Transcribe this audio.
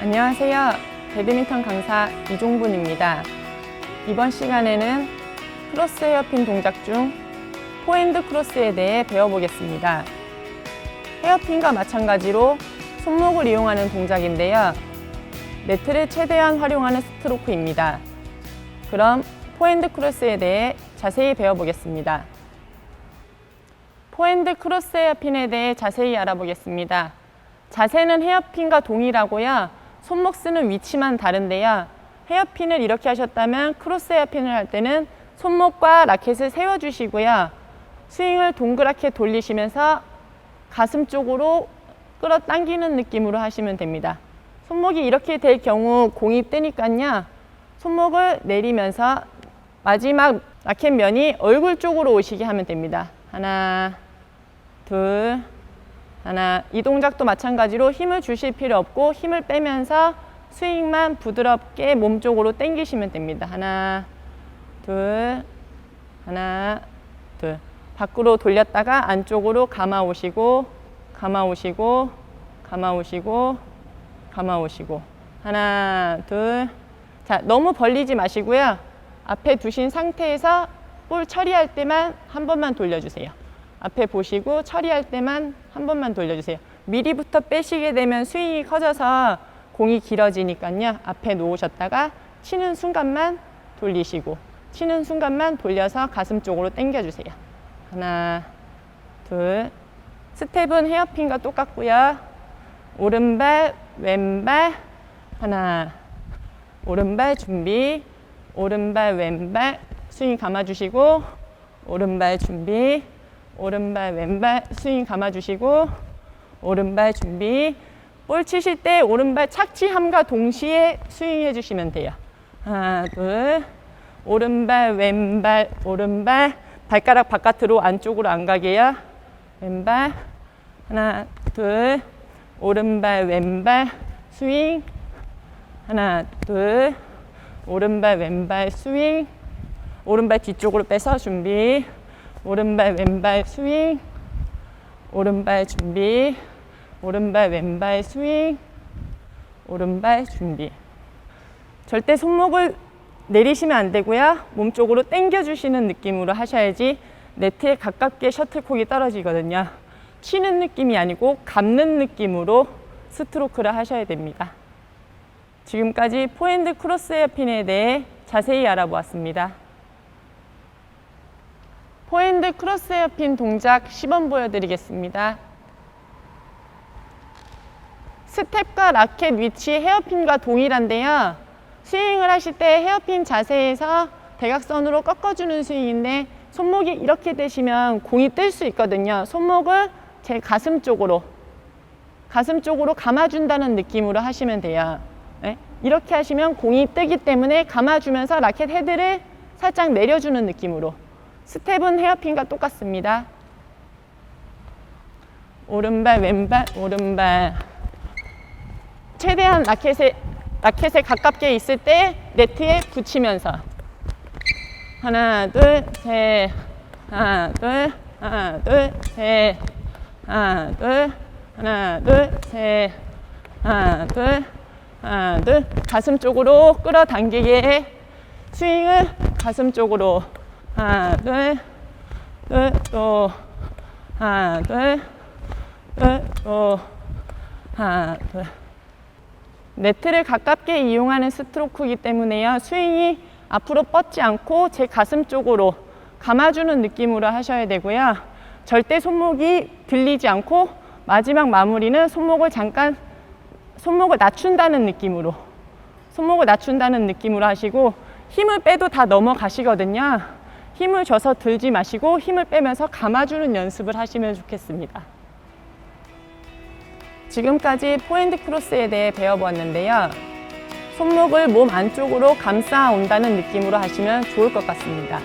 안녕하세요. 배드민턴 강사 이종분입니다. 이번 시간에는 크로스 헤어핀 동작 중 포핸드 크로스에 대해 배워보겠습니다. 헤어핀과 마찬가지로 손목을 이용하는 동작인데요. 네트를 최대한 활용하는 스트로크입니다. 그럼 포핸드 크로스에 대해 자세히 배워보겠습니다. 포핸드 크로스 헤어핀에 대해 자세히 알아보겠습니다. 자세는 헤어핀과 동일하고요. 손목 쓰는 위치만 다른데요. 헤어핀을 이렇게 하셨다면 크로스 헤어핀을 할 때는 손목과 라켓을 세워주시고요. 스윙을 동그랗게 돌리시면서 가슴 쪽으로 끌어당기는 느낌으로 하시면 됩니다. 손목이 이렇게 될 경우 공이 뜨니까요. 손목을 내리면서 마지막 라켓 면이 얼굴 쪽으로 오시게 하면 됩니다. 하나, 둘, 하나. 이 동작도 마찬가지로 힘을 주실 필요 없고 힘을 빼면서 스윙만 부드럽게 몸 쪽으로 당기시면 됩니다. 하나, 둘, 하나, 둘. 밖으로 돌렸다가 안쪽으로 감아 오시고, 감아 오시고, 감아 오시고, 감아 오시고. 하나, 둘. 자, 너무 벌리지 마시고요. 앞에 두신 상태에서 볼 처리할 때만 한 번만 돌려주세요. 앞에 보시고 처리할 때만 한 번만 돌려주세요. 미리부터 빼시게 되면 스윙이 커져서 공이 길어지니까요. 앞에 놓으셨다가 치는 순간만 돌리시고 치는 순간만 돌려서 가슴 쪽으로 당겨주세요. 하나, 둘. 스텝은 헤어핀과 똑같고요. 오른발, 왼발, 하나. 오른발 준비, 오른발, 왼발 스윙 감아주시고 오른발 준비, 오른발 왼발 스윙 감아주시고 오른발 준비. 볼 치실 때 오른발 착지함과 동시에 스윙해 주시면 돼요. 하나 둘. 오른발 왼발 오른발. 발가락 바깥으로 안쪽으로 안 가게요. 왼발. 하나 둘. 오른발 왼발 스윙. 하나 둘. 오른발 왼발 스윙. 오른발 뒤쪽으로 빼서 준비 오른발 왼발 스윙. 오른발 준비. 오른발 왼발 스윙. 오른발 준비. 절대 손목을 내리시면 안 되고요. 몸 쪽으로 당겨 주시는 느낌으로 하셔야지 네트에 가깝게 셔틀콕이 떨어지거든요. 치는 느낌이 아니고 감는 느낌으로 스트로크를 하셔야 됩니다. 지금까지 포핸드 크로스 헤어핀에 대해 자세히 알아보았습니다. 포핸드 크로스 헤어핀 동작 시범 보여드리겠습니다. 스텝과 라켓 위치 헤어핀과 동일한데요. 스윙을 하실 때 헤어핀 자세에서 대각선으로 꺾어주는 스윙인데 손목이 이렇게 되시면 공이 뜰 수 있거든요. 손목을 제 가슴 쪽으로 가슴 쪽으로 감아준다는 느낌으로 하시면 돼요. 네? 이렇게 하시면 공이 뜨기 때문에 감아주면서 라켓 헤드를 살짝 내려주는 느낌으로 스텝은 헤어핀과 똑같습니다. 오른발, 왼발, 오른발. 최대한 라켓에, 라켓에 가깝게 있을 때 네트에 붙이면서 하나, 둘, 셋. 하나, 둘, 하나, 둘, 셋. 하나, 둘, 하나, 둘, 셋. 하나, 둘, 하나, 둘. 가슴 쪽으로 끌어당기게 스윙을 가슴 쪽으로 하나, 둘, 둘, 또 하나, 둘, 둘, 또 하나, 둘. 네트를 가깝게 이용하는 스트로크이기 때문에요. 스윙이 앞으로 뻗지 않고 제 가슴 쪽으로 감아주는 느낌으로 하셔야 되고요. 절대 손목이 들리지 않고 마지막 마무리는 손목을 잠깐 손목을 낮춘다는 느낌으로 손목을 낮춘다는 느낌으로 하시고 힘을 빼도 다 넘어가시거든요. 힘을 줘서 들지 마시고 힘을 빼면서 감아주는 연습을 하시면 좋겠습니다. 지금까지 포핸드 크로스에 대해 배워보았는데요. 손목을 몸 안쪽으로 감싸 온다는 느낌으로 하시면 좋을 것 같습니다.